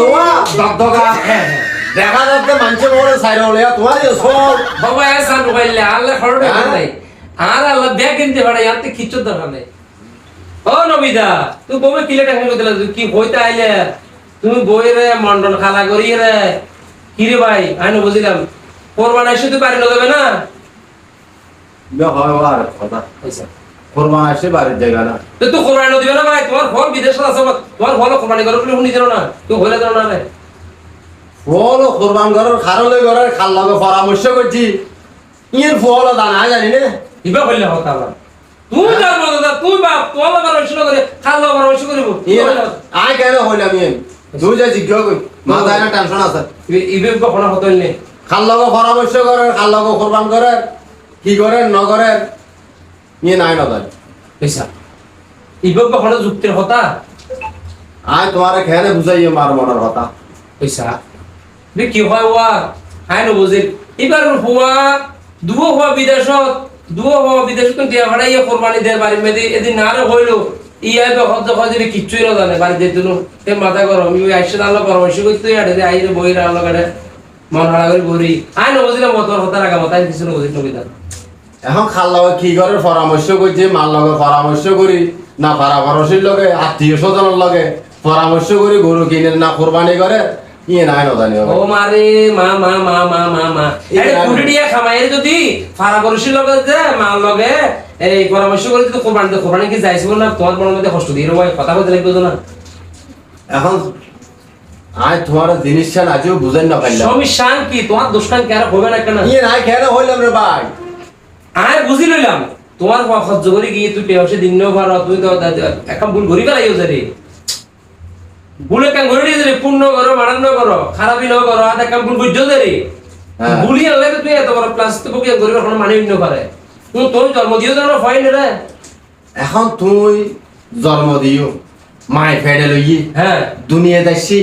তোমার দগদগা। দেখা যাচ্ছে মানুষে বড় সাইড হলে তোমার সব বাবা এসা ঢুকাইলে আল্লাহ খরচ হ্যাঁ? নাই। আর আল্লাহ ব্যাগ কিনতে পারে ইয়াতে কিচ্ছু দরকার নেই। ও নবিদা তুই বউকে কিলে টাকা করে দিলা কি হইতে আইলে? তুমি বই রে মন্ডল খালা করি রে। কি রে ভাই আমি না বুঝিলাম। কোরবান এসে তুই বাড়ি দেবে না? হয় আর কথা। কোরবান আসে বাড়ির জায়গা না। তুই কোরবানি দিবে না ভাই? তোমার ফল বিদেশে আছে তোমার ফল কোরবানি করো বলে শুনি না তুই হইলে দিল না ফল কোরবান করার খারলে করার খাল লগে পরামর্শ করছি। ইয়ের ফল দানা জানি না। ইবা হইলে হতা আবার তুই যার মতো তুই বাপ করে খাল ঐশ্বর করিব। ইয়ে আই কেন হইলাম ইয়ে তুই যা কই মাথায় না টেনশন আছে। ইবে কখনো হতো নেই খাল লগে পরামর্শ করে খাল লগে কোরবান করে কি করে ন করে? ইয়ে নাই না তাই পয়সা। ইবে কখনো যুক্তির হতা আয় তোমার খেয়ে বুঝাই মার মনের কথা। পয়সা? বে কি হয় ওয়া হাই ন বুঝিল এবার হুয়া দুও হুয়া বিদেশত দুও হুয়া বিদেশত কিন্তু দিয়া ইয়ে কোরবানি দের বাড়ি মেদি এদিন না রে হইল। ইয়া হজ কিচ্ছুই না জানে নো তে মাথা গরম ইউ আইসে না আলো করতে আড়ে আইরে বই আলো মন হারা করে ঘুরি আই ন বুঝিলাম মত হতা রাখা মত আই কিছু ন বুঝিল নবিতা এখন খাল লগে কি করে পরামর্শ করছি মার লগে পরামর্শ করি না পারাপরশির লগে আত্মীয় স্বজনের লগে। পরামর্শ করি গরু কিনে না কোরবানি করে ইয়ে নাই না ও মারে মা মা মা মা মা মা। এই এই কুড়ি দিয়া খামাইরে যদি ফারা করছির লগে যে মার লগে এই পরামর্শ করে যদি কোরবানি দে কোরবানি কি না তোমার মনের মধ্যে কষ্ট দিয়ে রবাই কথা বলতে লাগবে তো না। এখন আয় তোমার জিনিসটা আজও বুঝেন না পারলাম সমস্যা কি? তোমার দোষটান কি হবে না কেন? ইয়ে নাই খেয়ে হইলাম রে ভাই। আয় বুঝি লইলাম। তোমার সহ্য করে গিয়ে তুই দিন পারো তুই তো এখন ভুল ঘুরি পেলাই যারে কাম যারে পূর্ণ করো করো খারাপই ন করো আর কাম বুঝছ হ্যাঁ। ভুলি আনলে তুই এত বড় প্লাস তো বকি গরিব এখন মানে পারে তুই তোর জন্ম দিও জানো হয় না রে এখন তুই জন্ম দিও। মায় ফেডে লই হ্যাঁ। দুনিয়া দেখছি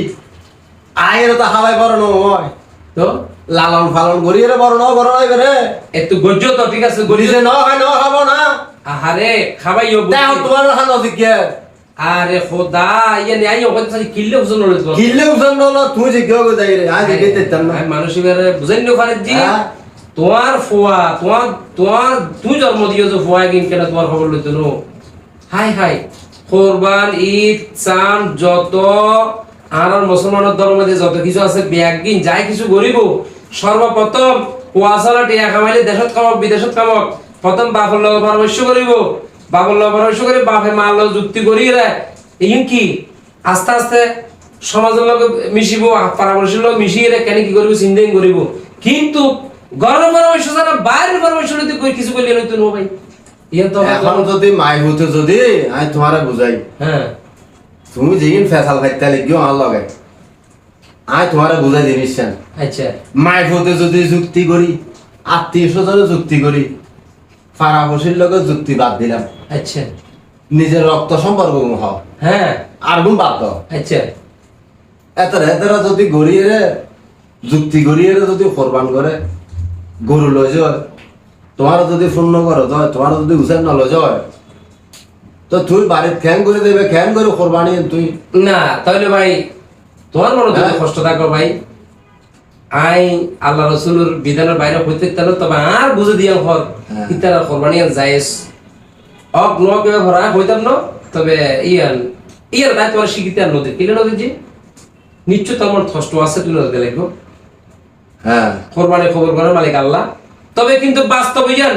আয়ের তো হাওয়াই বড় নয় তো? লালন পালন করি রে বড় ন বড় নয় রে একটু গজ্জ তো ঠিক আছে গরিব গরিজে ন হয় ন খাব না। আহারে খাবাইও দেখো তোমার হান জিজ্ঞে আরে খোদা ইয়ে নে আইও কত কিল্লে বুঝন লড়ে তো কিল্লে উজন ন তুই জিজ্ঞে গো যাই রে? আজ জিজ্ঞে তেতাম না। মানুষ এবারে বুঝাই নি পারে জি হ্যাঁ। তোমার ফুয়া তোমার তোমার তুই জন্ম দিও যে ফুয়া কিন কেন তোমার খবর লইতো নো? হাই হাই। কোরবান ঈদ চান যত আর মুসলমানের ধর্মে যত কিছু আছে ব্যাগিন যাই কিছু গরিব সর্বপ্রথম কুয়াশালা টিয়া কামাইলে দেশত কামক বিদেশত কামক। প্রথম বাপর লগে পরামর্শ করিব লগে পরামর্শ করে বাপে মার লগে যুক্তি করি রে ইন কি? আস্তে আস্তে সমাজের লগে মিশিব পরামর্শের লগে মিশিয়ে রে কেন কি করিব চিন্তাই করিব। কিন্তু গরম পরামর্শ ছাড়া বাইরের পরামর্শ কই কিছু করলে লইতো নো ভাই? তো এখন যদি মাই যদি আমি তোমারে বুঝাই। হ্যাঁ। তুমি যেদিন ফেসাল খাইতে লিখিও আমার লগে। আমি তোমারে বুঝাই জিনিস আচ্ছা। মাই হতে যদি যুক্তি করি আত্মীয় স্বজনে যুক্তি করি ফারাফসির লগে যুক্তি বাদ দিলাম। আচ্ছা। নিজের রক্ত সম্পর্ক হও। হ্যাঁ। আর গুণ বাদ দাও। আচ্ছা। এত এতরা যদি গড়িয়ে যুক্তি গড়িয়ে যদি কোরবান করে গরু লয় যায় তোমার যদি পূর্ণ করো যায় তোমার যদি উচেন নলয় যায় তো তুই বাড়ির খ্যান করে দেবে খ্যান করে কোরবানি তুই। না তাহলে ভাই তোমার মনে যদি হ্যাঁ। কষ্ট থাকো ভাই আই আল্লাহ রসুলের বিধানের বাইরে হইতে তাহলে তবে আর বুঝে দিয়া হর হ্যাঁ। ইতারা কোরবানি যাইস অক ন কেবে ভরা হইতাম ন তবে ইয়ান ইয়ার দায় তোমার শিখিতে আর নদী কিলে নদী যে নিশ্চয় তোমার কষ্ট আছে তুই নদী লাগবো হ্যাঁ। কোরবানি খবর মালিক আল্লাহ। তবে কিন্তু বাস্তব ইয়ান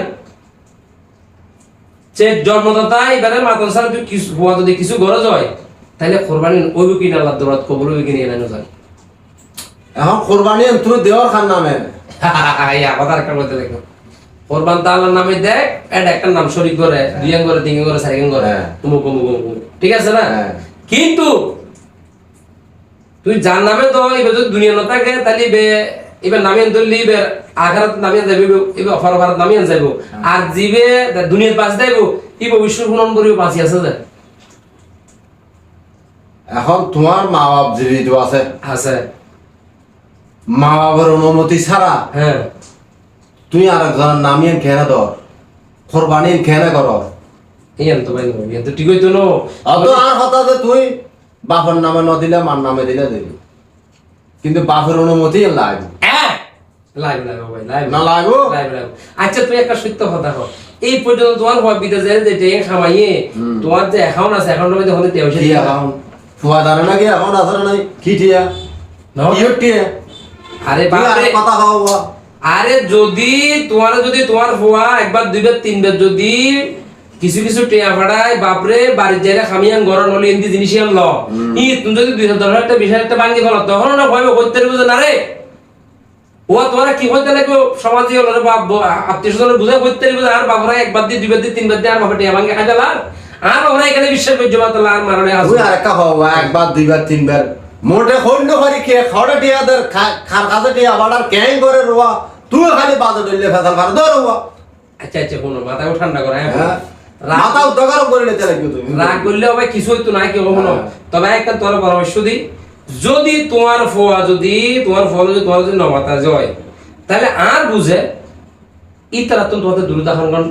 যে জন্মদাতা মাতন সারা তুই কিছু হওয়া যদি কিছু গরজ হয় তাহলে কোরবানি ওইব কিনা আল্লাহ দৌড়াত কবল ওইব কিনে এলানো যায়। এখন কোরবানি তুই দেওয়ার খান নামে। ইয়া কথা একটা বলতে দেখো। কোরবান তা আল্লাহর নামে দেখ এটা একটা নাম শরীক করে দুইয়ান করে তিন করে চারিয়ান করে হ্যাঁ। উমুক উমুক উমুক ঠিক আছে না? হ্যাঁ। কিন্তু তুই যার নামে তো এবার যদি দুনিয়া না থাকে তাহলে বে এবার নামিয়ান ধরলি এবার আঘাত নামিয়ান যাবে এবার অফার অফার নামিয়ান যাইব আর জিবে দুনিয়ার পাশ যাইব ই ভবিষ্যৎ ভ্রমণ করিব বাঁচি আছে যে। এখন তোমার মা বাপ জীবিত আছে আছে। মা বাবার অনুমতি ছাড়া হ্যাঁ। তুই আর একজনের নামিয়ে খেয়ে ধর। কোরবানি খেয়ে কর। ইয়ান তো ভাই ইয়ান তো ঠিক হইতো না। অত আর তুই বাপর নামে ন দিলে মার নামে দিলে দিবি। কিন্তু বাপের অনুমতি লাগবে। ভাই না আচ্ছা তুই একটা সত্য কথা কর এই পর্যন্ত তোমার যে টেকে খামাইয়ে তোমার যে অ্যাকাউন্ট আছে অ্যাকাউন্টের মধ্যে হলে তেও কি এখন ফুয়া দাঁড়ে নাকি? এখন আছে না নাই? কি ঠিয়া না। আরে কথা আরে যদি তোমার যদি তোমার হওয়া একবার দুইবার তিনবার যদি কিছু কিছু টেয়া ভাড়ায় বাপরে বাড়ির জায়গা খামিয়ান গরম হলে এমনি জিনিস আন ল ই তুমি যদি দুই হাজার একটা বিশ হাজার ভাঙ্গি ফেলো তখন না ভয় করতে বুঝে না রে। ও তোরা কি হইতে লাগবে? সমাজে হলো রে বাপ আত্মীয় স্বজন বুঝে করতে বুঝে আর বাপরা একবার দিয়ে দুইবার দিয়ে তিনবার দিয়ে আর বাপা টেয়া ভাঙ্গি লাগ আর বাপরা এখানে বিশ্বাস করছে লাগ মারণে আসবে আর একটা খাওয়া একবার দুইবার তিনবার। মোটে খন্ড খালি কে খাওয়া টিয়া দের খার কাছে টিয়া বাড়ার ক্যাং করে রোয়া? তুই খালি বাজে ডলে ফেসাল ফার দর রোয়া। আচ্ছা আচ্ছা কোনো মাথাও ঠান্ডা করে হ্যাঁ? হ্যাঁ। রাগ- মাথা উদ্যোগারও করে নিতে লাগবে তুমি। রাগ করলে হবে কিছু হইতো না কেউ হলো হ্যাঁ। তবে একটা তোমার পরামর্শ দিই। যদি তোমার ফোয়া যদি তোমার ফল যদি তোমার যদি নমাতা যায় তাহলে আর বুঝে ইতারা তো তোমাদের দূরে দেখান কারণ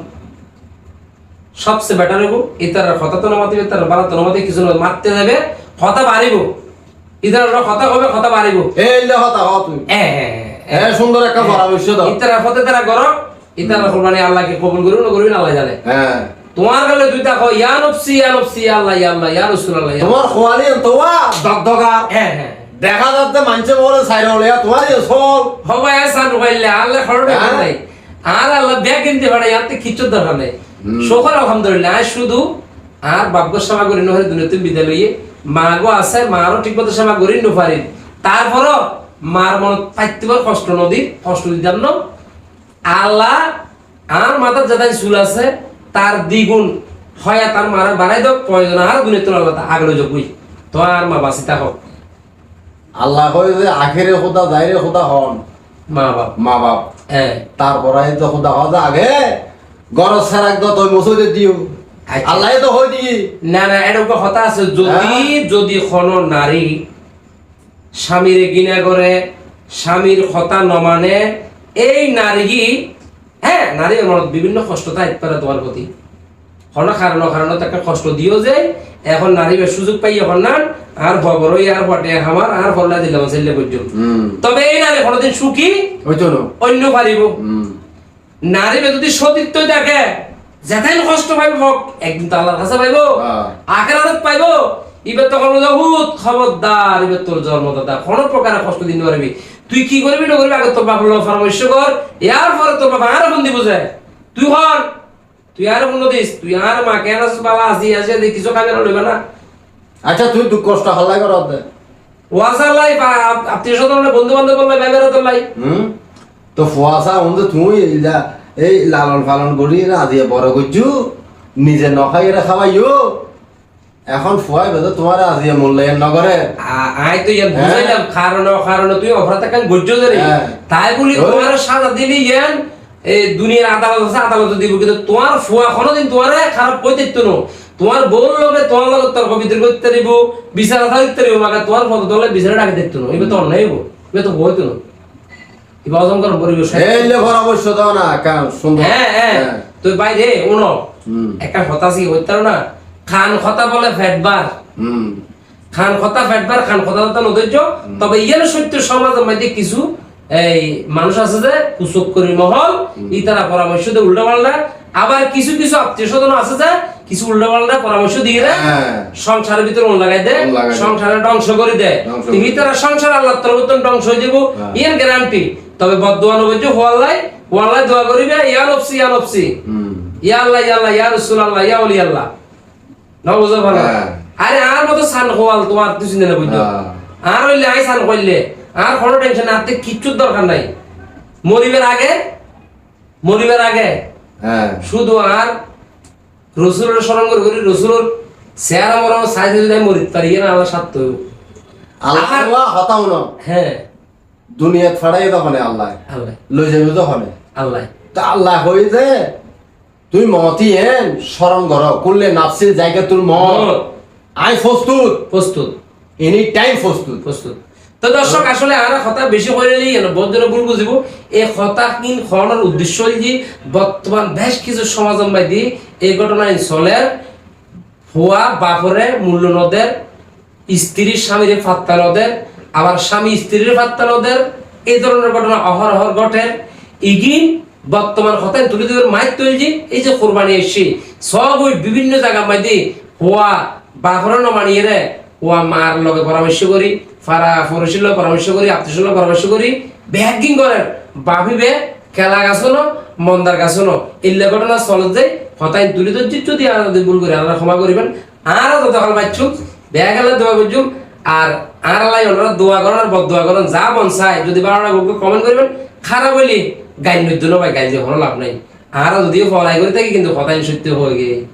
সবচেয়ে বেটার হইব ইতারা কথা তো নমাতে ইতারা বালা তো নমাতে কিছু না মারতে যাবে কথা বাড়িব। ইতারা কথা হবে কথা বাড়িব। এই লে হতা হ তুই হ্যাঁ হ্যাঁ হ্যাঁ হ্যাঁ সুন্দর একটা পরামর্শ দাও। ইতারা ফতে তারা করো ইতারা কোরবানি আল্লাহকে কবুল করুন না করুন আল্লাহ জানে। হ্যাঁ। তোমার গেলে দুইটা কো ইয়া নফসি ইয়া নফসি আল্লাহ ইয়া আল্লাহ ইয়া রাসূলুল্লাহ তোমার খোয়ালি তোয়া দগদগা হ্যাঁ হ্যাঁ। দেখা যাচ্ছে মানুষে বলে সাইড হলে তোমার এই সব হবাই আসান আল্লাহ খরচ হ্যাঁ। নাই। আর আল্লাহ ব্যাগ কিনতে পারে ইয়াতে কিচ্ছু দরকার নাই। আলহামদুলিল্লাহ শুধু আর বাপ্য সেবা করি নহরে দুনিয়াতে বিদায় লইয়ে মাগো আছে মারও ঠিক মতো সেবা করি নপারি তারপরও মার মনত পাইতিবার কষ্ট নদী কষ্ট দিতাম ন। আল্লাহ আর মাথার যাদাই চুল আছে তার দ্বিগুণ হয় তার মারা বাড়াই দাও প্রয়োজন আর গুণে তোর আল্লাহ আগলে যোগুই তো আর মা বাঁচিতা হোক আল্লাহ কয় যে আখেরে খোদা যাইরে খোদা হন। মা বাপ। মা বাপ। হ্যাঁ তারপরে তো খোদা হওয়া আগে গরজ সেরাক তো তুই মসজিদে দিও। আল্লাহ তো হই না না এরকম কথা আছে। যদি যদি কোনো নারী স্বামীর গিনা করে স্বামীর কথা নমানে এই নারী হ্যাঁ নারী মনত বিভিন্ন কষ্ট থাকতে পারে তোমার প্রতি। কোনো কারণ কারণ তাকে কষ্ট দিও যে এখন নারী সুযোগ পাই এখন না আর বড়ই আর বটে আমার আর ফল্লা দিলাম ছেলে পর্যন্ত তবে এই নারী কোনোদিন সুখী ওই তো না। অন্য পারিব। নারী যদি সতীর্থ দেখে যেতেন কষ্ট পাইব হোক একদিন তো আল্লাহর কাছে পাইব হ্যাঁ। আখেরাত পাইব। ইবে তখন বহুত খবরদার ইবে তোর জন্মদাতা। কোনো প্রকার কষ্ট দিন পারবি। তুই কি করবি না করবি আগে তোর বাপ হলো পরামর্শ কর। এর পরে তোর বাবা আর ফোন দিব যায় তুই হন তুই আর ফোন দিস তুই আর মা কেন বাবা আজি আসে দেখি কিছু কামে লইবে না? আচ্ছা তুই দুঃখ কষ্ট হাল্লাই কর দে। ওয়াসার লাই আত্মীয় স্বজন বন্ধু বান্ধব বললাই ব্যবহার তোর লাই। হুম? তো ফুয়াশা অন্ধ তুই এই লালন পালন করি না আজিয়ে বড় করছু নিজে নখাই রে খাওয়াইও এখন ফুয়াই বেদে তোমার আজিয়ে মূল্যায়ন নগরে আই তো ইয়ান হ্যাঁ। বুঝাইলাম কারণ কারণ তুই অপরাধ কান গজ্জ ধরে হ্যাঁ। তাই বলি। তোমার সাজা দিলি ইয়ান এই দুনিয়ার আদালত আছে আদালত দিব কিন্তু তোমার ফুয়া কোনোদিন তোমার খারাপ কই দিত না তোমার বউর লগে তোমার লগে তর্ক বিতর্ক করতে দিব বিচার করতে দিব মাকে তোমার ফটো দলে বিচারে ডাকে দেখতো না এবার তো অন্যায় হইব এবার তো হইতো না অজঙ্কর পরিবেশ এই লে পরামর্শ দাও না কেন সুন্দর। হ্যাঁ হ্যাঁ। তুই বাইরে উনো। একটা কথা আছে হইতে না? খান কথা বলে ফেটবার। হুম। খান কথা ফেটবার খান কথা তো নদর্য তবে ইয়ার সত্য সমাজের মধ্যে কিছু এই মানুষ আছে যে কুচক করি মহল ই তারা পরামর্শ দিয়ে উল্টা পাল্টা। আবার কিছু কিছু আত্মীয় স্বজন আছে যে কিছু উল্টা পাল্টা পরামর্শ দিয়ে দেয় হ্যাঁ। সংসারের ভিতরে মন লাগাই দেয় সংসারে ধ্বংস করে দেয়। তুমি তারা সংসার আল্লাহ তোর মতন ধ্বংস হয়ে যাব হ্যাঁ। ইয়ার গ্যারান্টি তবে বদোয়ানো বলছে হোয়াল্লাই হোয়াল্লাই দোয়া করিবে ইয়া নফসি ইয়া নফসি। ইয়া আল্লাহ ইয়া আল্লাহ ইয়া রাসূল আল্লাহ ইয়া ওলি আল্লাহ পারো হ্যাঁ। আরে আর মতো সান খোয়াল তোমার তুই হ্যাঁ। আর হইলে আই সান করলে। আর কোনো টেনশন কিচ্ছুর দরকার নাই। মরিবের আগে মরিবের আগে। হ্যাঁ। শুধু আর রসুলের স্মরণ করে করি রসুলের চেহারা মরম সাইজ যদি আমি মরিতে পারি না হইব। আল্লাহ আর- তোয়া হতাও না। হ্যাঁ। দুনিয়াত ফাড়াই তখন আল্লাহ আল্লাহ। লই যাবে তখন আল্লাহ। তা আল্লাহ হই যে তুই মতি হেন স্মরণ কর করলে নাফসির জায়গা তোর মত। আই প্রস্তুত। প্রস্তুত। এনি টাইম প্রস্তুত। প্রস্তুত। তো দর্শক আসলে আর কথা বেশি করে নিই জন ভুল বুঝিব। এই কথা কিন খরণের উদ্দেশ্য যে বর্তমান বেশ কিছু সমাজ দি এই ঘটনায় চলে হওয়া বাপরে মূল্য নদের স্ত্রীর স্বামীরে ফাত্তা নদের আবার স্বামী স্ত্রীর ফাত্তান ওদের এই ধরনের ঘটনা অহরহর ঘটে। ইগিন বর্তমান হতেন তুলে দেবের মায়ের তৈরি। এই যে কোরবানি এসছি, সব ওই বিভিন্ন জায়গা মাইদি হওয়া বাঘরণ মানিয়ে রে হওয়া মার লগে পরামর্শ করি, ফারা ফরসির লগে পরামর্শ করি আত্মীয় লগে পরামর্শ করি। ব্যাগিং করেন ভাবিবে খেলা গাছনো, মন্দার গাছনো। এই ঘটনা চলে যায় হতাই তুলে ধরছি যদি আর ভুল করে আল্লাহ ক্ষমা করিবেন। আর তো দখল পাইছু বেয়া গেলে দোয়া করছুম আর আর আল্লাহ ওনারা দোয়া করেন, আর বদোয়া করেন, যা মন চায়। যদি বারোটা গল্প কমেন্ট করবেন। খারাপ হইলে গাইন নৈদ্য ভাই, গাইন যে হলো লাভ নাই। আর যদিও ফলাই করে থাকি, কিন্তু কথাই সত্য হয়ে গিয়ে।